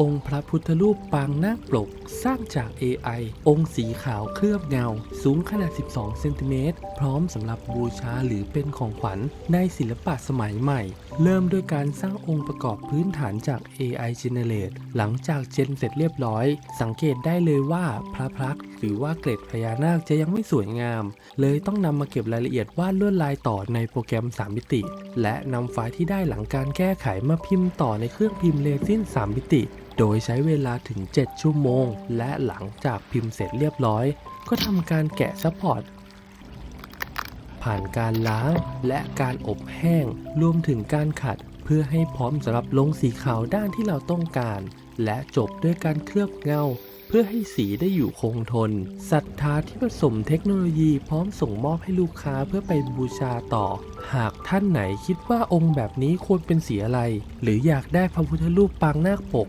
องค์พระพุทธรูปปางนาคปลก สร้างจาก AI องค์สีขาวเคลือบเงา สูงขนาด 12 เซนติเมตร พร้อมสำหรับบูชาหรือเป็นของขวัญในศิลปะสมัยใหม่ เริ่มด้วยการสร้างองค์ประกอบพื้นฐานจาก AI Generate หลังจากเจนเสร็จเรียบร้อย สังเกตได้เลยว่าพระพักตร์หรือว่าเกล็ดพญานาคจะยังไม่สวยงาม เลยต้องนำมาเก็บรายละเอียดวาดลวดลายต่อในโปรแกรม 3 มิติ และนำไฟล์ที่ได้หลังการแก้ไขมาพิมพ์ต่อในเครื่องพิมพ์เรซิน3 มิติ โดยใช้เวลาถึง 7 ชั่วโมง และหลังจากพิมพ์เสร็จเรียบร้อย ก็ทำการแกะซัพพอร์ตผ่านการล้างและการอบแห้ง รวมถึงการขัด เพื่อให้พร้อมสำหรับลงสีขาวด้านที่เราต้องการ และจบด้วยการเคลือบเงา เพื่อให้สีได้อยู่คงทนศรัทธาที่ผสมเทคโนโลยีพร้อมส่งมอบให้ลูกค้าเพื่อไปบูชาต่อ หากท่านไหนคิดว่าองค์แบบนี้ควรเป็นสีอะไร หรืออยากได้พระพุทธรูปปางนาคปก